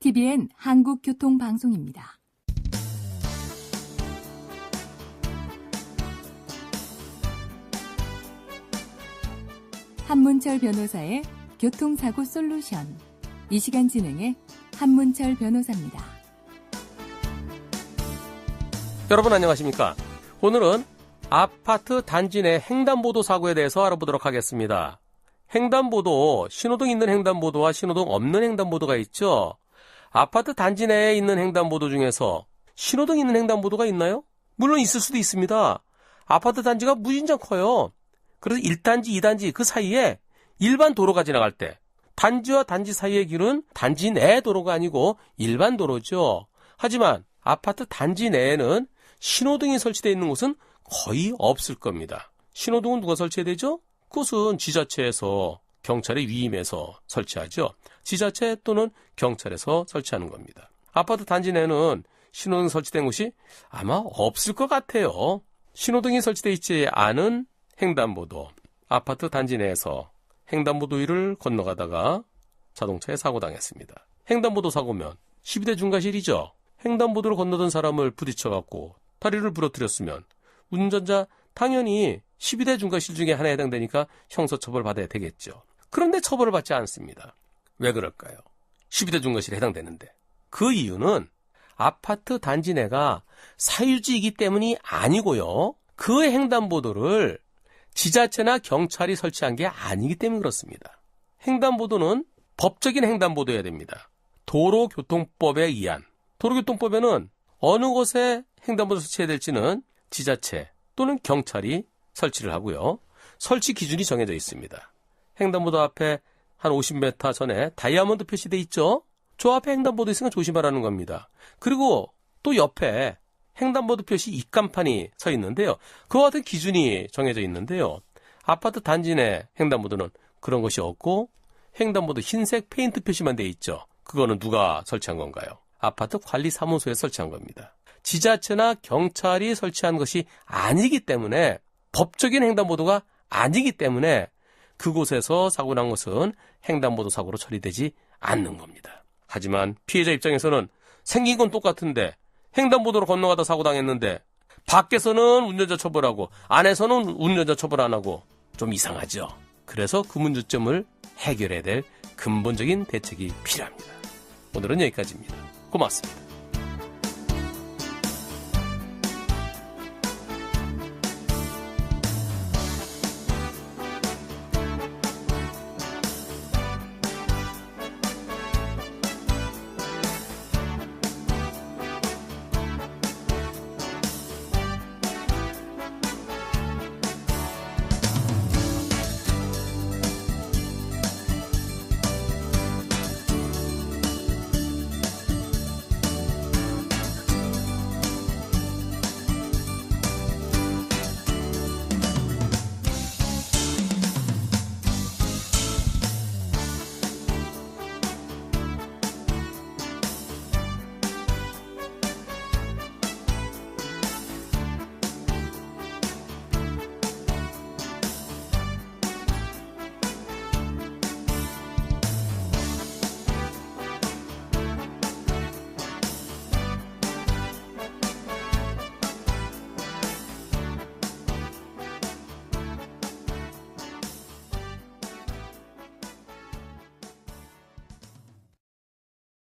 TBN 한국교통방송입니다. 한문철 변호사의 교통사고 솔루션. 이 시간 진행의 한문철 변호사입니다. 여러분 안녕하십니까? 오늘은 아파트 단지 내 횡단보도 사고에 대해서 알아보도록 하겠습니다. 횡단보도, 신호등 있는 횡단보도와 신호등 없는 횡단보도가 있죠? 아파트 단지 내에 있는 횡단보도 중에서 신호등 있는 횡단보도가 있나요? 물론 있을 수도 있습니다. 아파트 단지가 무진장 커요. 그래서 1단지, 2단지 그 사이에 일반 도로가 지나갈 때 단지와 단지 사이의 길은 단지 내 도로가 아니고 일반 도로죠. 하지만 아파트 단지 내에는 신호등이 설치되어 있는 곳은 거의 없을 겁니다. 신호등은 누가 설치해야 되죠? 그것은 지자체에서 경찰의 위임에서 설치하죠. 지자체 또는 경찰에서 설치하는 겁니다. 아파트 단지 내는 신호등 설치된 곳이 아마 없을 것 같아요. 신호등이 설치되어 있지 않은 횡단보도, 아파트 단지 내에서 횡단보도 위를 건너가다가 자동차에 사고 당했습니다. 횡단보도 사고면 12대 중과실이죠. 횡단보도를 건너던 사람을 부딪혀갖고 다리를 부러뜨렸으면 운전자 당연히 12대 중과실 중에 하나에 해당되니까 형사처벌 받아야 되겠죠. 그런데 처벌을 받지 않습니다. 왜 그럴까요? 12대 중과실에 해당되는데. 그 이유는 아파트 단지 내가 사유지이기 때문이 아니고요. 그 횡단보도를 지자체나 경찰이 설치한 게 아니기 때문에 그렇습니다. 횡단보도는 법적인 횡단보도여야 됩니다. 도로교통법에 의한 도로교통법에는 어느 곳에 횡단보도 설치해야 될지는 지자체 또는 경찰이 설치를 하고요. 설치 기준이 정해져 있습니다. 횡단보도 앞에 한 50m 전에 다이아몬드 표시돼 있죠? 저 앞에 횡단보도 있으면 조심하라는 겁니다. 그리고 또 옆에 횡단보도 표시 입간판이 서 있는데요. 그와 같은 기준이 정해져 있는데요. 아파트 단지 내 횡단보도는 그런 것이 없고 횡단보도 흰색 페인트 표시만 돼 있죠. 그거는 누가 설치한 건가요? 아파트 관리 사무소에 설치한 겁니다. 지자체나 경찰이 설치한 것이 아니기 때문에 법적인 횡단보도가 아니기 때문에 그곳에서 사고 난 것은 횡단보도 사고로 처리되지 않는 겁니다. 하지만 피해자 입장에서는 생긴 건 똑같은데 횡단보도로 건너가다 사고 당했는데 밖에서는 운전자 처벌하고 안에서는 운전자 처벌 안 하고 좀 이상하죠. 그래서 그 문제점을 해결해야 될 근본적인 대책이 필요합니다. 오늘은 여기까지입니다. 고맙습니다.